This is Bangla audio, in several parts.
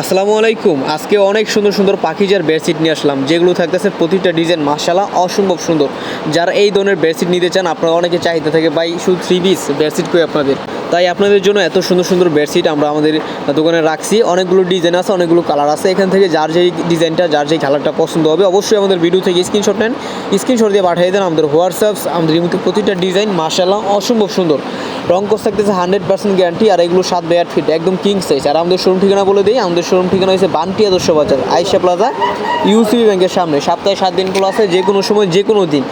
আসসালামু আলাইকুম। আজকে অনেক সুন্দর সুন্দর পাখি যার বেডশিট নিয়ে আসলাম, যেগুলো থাকতেছে প্রতিটা ডিজাইন মাসালা অসম্ভব সুন্দর। যারা এই ধরনের বেডশিট নিতে চান, আপনারা অনেকে চাহিদা থাকে বাই শুধু থ্রি পিস বেডশিট কই আপনাদের? তাই আপনাদের জন্য এত সুন্দর সুন্দর বেডশিট আমরা আমাদের দোকানে রাখছি। অনেকগুলো ডিজাইন আছে, অনেকগুলো কালার আছে। এখান থেকে যার যেই ডিজাইনটা যার যেই কালারটা পছন্দ হবে, অবশ্যই আমাদের ভিডিও থেকে স্ক্রিনশট নেন। স্ক্রিনশট দিয়ে পাঠিয়ে দেন আমাদের হোয়াটসঅ্যাপ আমাদের এই প্রতিটা ডিজাইন মাসাল্লাহ অসম্ভব সুন্দর। রং কোর্স থাকতেছে হান্ড্রেড পার্সেন্ট গ্যারান্টি আর এগুলো সাত আট ফিট একদম কিং সাইজ আর আমাদের শোরুম ঠিকানা বলে দিই, আমাদের শোরুম ঠিকানা হয়েছে বান্টি আদর্শ বাজার আইসা প্লাজা ইউসিবি ব্যাংকের সামনে। সপ্তাহে সাত দিন খোলা আছে, যে কোনো সময়, যে কোনো দিন।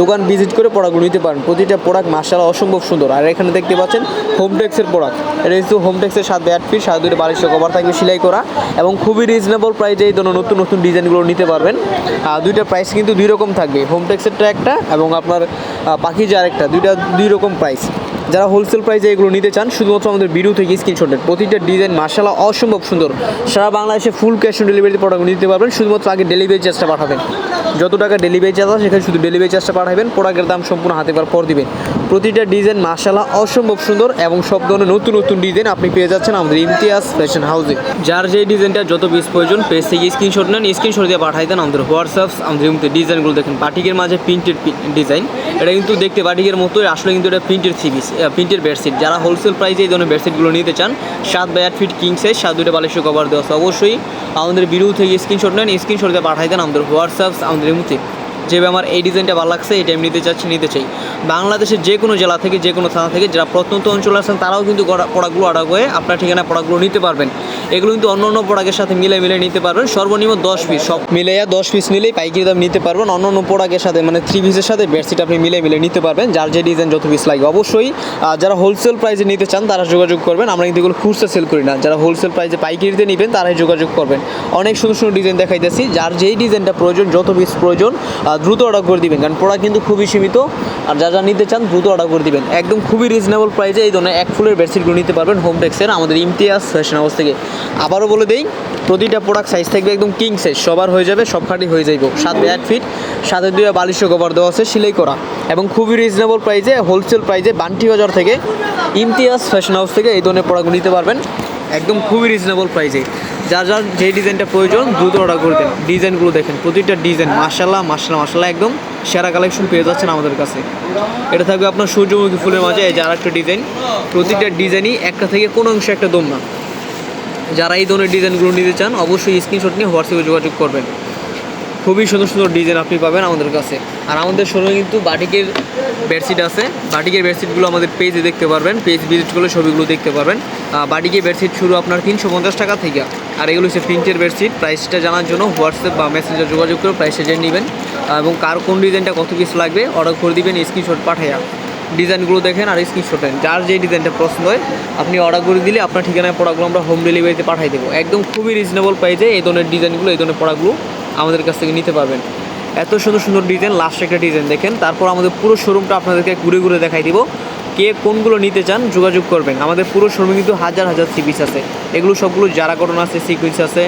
দোকান ভিজিট করে প্রোডাক্টগুলো নিতে পারেন। প্রতিটা প্রোডাক্ট মার্শাল অসম্ভব সুন্দর। আর এখানে দেখতে পাচ্ছেন হোমটেক্সের প্রোডাক্ট এটা কিন্তু হোমটেক্সের বাই আট ফিট সাত দুটো বালিশের কভার থাকবে সেলাই করা এবং খুবই রিজনেবল প্রাইসে এই ধরনের নতুন নতুন ডিজাইনগুলো নিতে পারবেন। দুইটা প্রাইস কিন্তু দুই রকম থাকবে হোমটেক্সেরটা একটা এবং আপনার পাখি যার একটা দুইটা দুই রকম প্রাইস যারা হোলসেল প্রাইসে এগুলো নিতে চান, শুধুমাত্র আমাদের ভিডিও থেকে স্ক্রিনশট নেন। প্রতিটা ডিজাইন মার্শাল্লাহ অসম্ভব সুন্দর। সারা বাংলাদেশে ফুল ক্যাশ অন ডেলিভারিতে প্রোডাক্ট নিতে পারবেন, শুধুমাত্র আগে ডেলিভারি চার্জটা পাঠাবেন। যত টাকা ডেলিভারি চার্জ আছে, সেখানে শুধু ডেলিভারি চার্জটা পাঠাবেন, প্রোডাক্টের দাম সম্পূর্ণ হাতে পার পর দিবেন। প্রতিটা ডিজাইন মার্শাল্লাহ অসম্ভব সুন্দর এবং সব ধরনের নতুন নতুন ডিজাইন আপনি পেয়ে যাচ্ছেন আমাদের ইমতিয়াজ ফ্যাশন হাউসে যার যে ডিজাইনটা যত পিস প্রয়োজন পেজ থেকে স্ক্রিনশট নেন স্ক্রিনশট দিয়ে পাঠাই দেন আমাদের হোয়াটসঅ্যাপ আমাদের ডিজাইনগুলো দেখেন। বাটিকের মাঝে প্রিন্টেড ডিজাইন এটা কিন্তু দেখতে বাটিকের মতোই, আসলে কিন্তু এটা প্রিন্টের পিস প্রিন্টের বেডশিট যারা হোলসেল প্রাইসে এই ধরনের বেডশিটগুলো নিতে চান, সাত বাই আট ফিট কিং সাইজ সাত দুটো বালিশের কভার দেওয়া অবশ্যই। আমাদের ভিডিও থেকে স্ক্রিনশট নেন স্ক্রিনশট দিয়ে পাঠাই দেন আমাদের হোয়াটসঅ্যাপ আমাদের ইমতে যেভাবে আমার এই ডিজাইনটা ভালো লাগছে, এটা আমি নিতে চাচ্ছি, নিতে চাই। বাংলাদেশের যে কোনো জেলা থেকে, যে কোনো থানা থেকে, যারা প্রত্যন্ত অঞ্চলে আছেন, তারাও কিন্তু প্রোডাক্টগুলো অর্ডার করে আপনার ঠিকানা প্রোডাক্টগুলো নিতে পারবেন। এগুলো কিন্তু অন্য অন্য প্রোডাক্টের সাথে মিলে মিলে নিতে পারবেন। সর্বনিম্ন দশ পিস সব মিলাইয়া দশ পিস নিলেই পাইকারি দাম নিতে পারবেন। অন্য অন্য প্রোডাক্টের সাথে মানে থ্রি পিসের সাথে বেডশিট আপনি মিলে মিলে নিতে পারবেন। যার যে ডিজাইন যত পিস লাগে, অবশ্যই যারা হোলসেল প্রাইসে নিতে চান, তারা যোগাযোগ করবেন। আমরা কিন্তু এগুলো খুচরা সেল করি না। যারা হোলসেল প্রাইসে পাইকারিতে নেবেন, তারাই যোগাযোগ করবেন। অনেক সুন্দর সুন্দর ডিজাইন দেখাইতেছি। যার যেই ডিজাইনটা প্রয়োজন, যত পিস প্রয়োজন দ্রুত অর্ডার করে দিবেন, কারণ প্রোডাক্ট কিন্তু খুবই সীমিত, আর যা যা নিতে চান দ্রুত অর্ডার করে দিবেন। একদম খুবই রিজনেবল প্রাইসে এই ধরনের এক ফুলের বেডশিটগুলো নিতে পারবেন হোম টেক্সের আমাদের ইমতিয়াজ ফ্যাশন হাউস থেকে। আবারও বলে দেই, প্রতিটা প্রোডাক্ট সাইজ থাকবে একদম কিং সাইজ সবার হয়ে যাবে, সব খাটি হয়ে যাইব। বাই আট ফিট সাথে দুই বালিশ কভার দেওয়া আছে, সেলাই করা। এবং খুবই রিজনেবল প্রাইসে হোলসেল প্রাইসে বান্টি বাজার থেকে, ইমতিয়াজ ফ্যাশন হাউস থেকে এই ধরনের প্রোডাক্ট নিতে পারবেন। একদম খুবই রিজনেবল প্রাইসে যার যার যে ডিজাইনটা প্রয়োজন, দ্রুত অর্ডার করে দেন। ডিজাইনগুলো দেখেন, প্রতিটা ডিজাইন মাসাল্লাহ মাসাল্লাহ মাসাল্লাহ একদম সেরা কালেকশন পেয়ে যাচ্ছেন আমাদের কাছে। এটা থাকবে আপনার সূর্যমুখী ফুলের মাঝে, এই যে একটা ডিজাইন প্রতিটা ডিজাইনই একটা থেকে কোনো অংশে একটা দম না যারা এই ধরনের ডিজাইনগুলো নিতে চান, অবশ্যই স্ক্রিনশট নিয়ে হোয়াটসঅ্যাপে যোগাযোগ করবেন। খুবই সুন্দর সুন্দর ডিজাইন আপনি পাবেন আমাদের কাছে। আর আমাদের শোরুমে কিন্তু বাটিকের বেডশিট আছে। বাটিকের বেডশিটগুলো আমাদের পেজে দেখতে পারবেন। পেজ ভিজিট করলে ছবিগুলো দেখতে পারবেন। বাটিকের বেডশিট শুরু আপনার তিনশো পঞ্চাশ টাকা থেকে। আর এগুলো হচ্ছে প্রিন্টের বেডশিট প্রাইসটা জানার জন্য হোয়াটসঅ্যাপ বা মেসেঞ্জার যোগাযোগ করে প্রাইসটা জেনে নেবেন। এবং কার কোন ডিজাইনটা কত পিস লাগবে অর্ডার করে দিবেন স্ক্রিনশট পাঠাইয়া। ডিজাইনগুলো দেখেন আর স্ক্রিনশট নেন যার যে ডিজাইনটা পছন্দ হয়, আপনি অর্ডার করে দিলে আপনার ঠিকানায় প্রোডাক্টগুলো আমরা হোম ডেলিভারিতে পাঠিয়ে দেবো। একদম খুবই রিজনেবল প্রাইসে এই ধরনের ডিজাইনগুলো এই ধরনের প্রোডাক্টগুলো আমাদের কাছ থেকে নিতে পারবেন। এত সুন্দর সুন্দর ডিজাইন লাস্ট একটা ডিজাইন দেখেন। তারপর আমাদের পুরো শোরুমটা আপনাদেরকে ঘুরে ঘুরে দেখাই দিব। কে কোনগুলো নিতে চান যোগাযোগ করবেন। আমাদের পুরো শোরুমে কিন্তু হাজার হাজার সিপিস আছে। এগুলো সবগুলো যারা কটন আছে সিকুয়েন্স আছে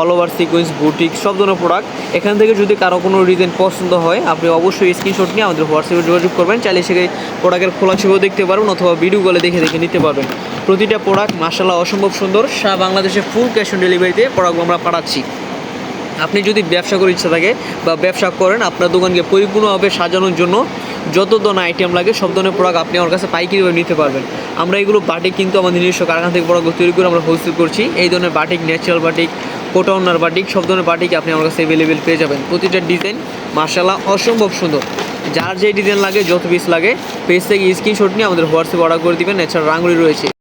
অল ওভার সিকুয়েন্স বুটিক সব ধরনের প্রোডাক্ট এখান থেকে যদি কারও কোনো ডিজাইন পছন্দ হয়, আপনি অবশ্যই স্ক্রিনশট নিয়ে আমাদের হোয়াটসঅ্যাপে যোগাযোগ করবেন। চাইলে সেখানে প্রোডাক্টের খোলা ছবিও দেখতে পারবেন অথবা ভিডিও কলে দেখে দেখে নিতে পারবেন। প্রতিটা প্রোডাক্ট মাসাল্লাহ অসম্ভব সুন্দর। সারা বাংলাদেশে ফুল ক্যাশ অন ডেলিভারিতে প্রোডাক্টগুলো আমরা পাঠাচ্ছি। আপনি যদি ব্যবসা করার ইচ্ছা থাকে বা ব্যবসা করেন, আপনার দোকানকে পরিপূর্ণভাবে সাজানোর জন্য যত ধরনের আইটেম লাগে, সব ধরনের প্রোডাক্ট আপনি আমার কাছে পাইকারিভাবে নিতে পারবেন। আমরা এগুলো বাটিক কিন্তু আমাদের নিজস্ব কারখানা থেকে প্রোডাক্ট তৈরি করে আমরা হোলসেল করছি। এই ধরনের বাটিক ন্যাচারাল বাটিক কোটাউনার বাটিক সব ধরনের বাটিক আপনি আমার কাছে অ্যাভেলেবেল পেয়ে যাবেন। প্রতিটা ডিজাইন মার্শাল্লাহ অসম্ভব সুন্দর। যার যে ডিজাইন লাগে, যত পিস লাগে পেজ থেকে স্ক্রিনশট নিয়ে আমাদের হোয়াটসঅ্যাপ অর্ডার করে দিবেন। এছাড়া রাঙ্গুলি রয়েছে।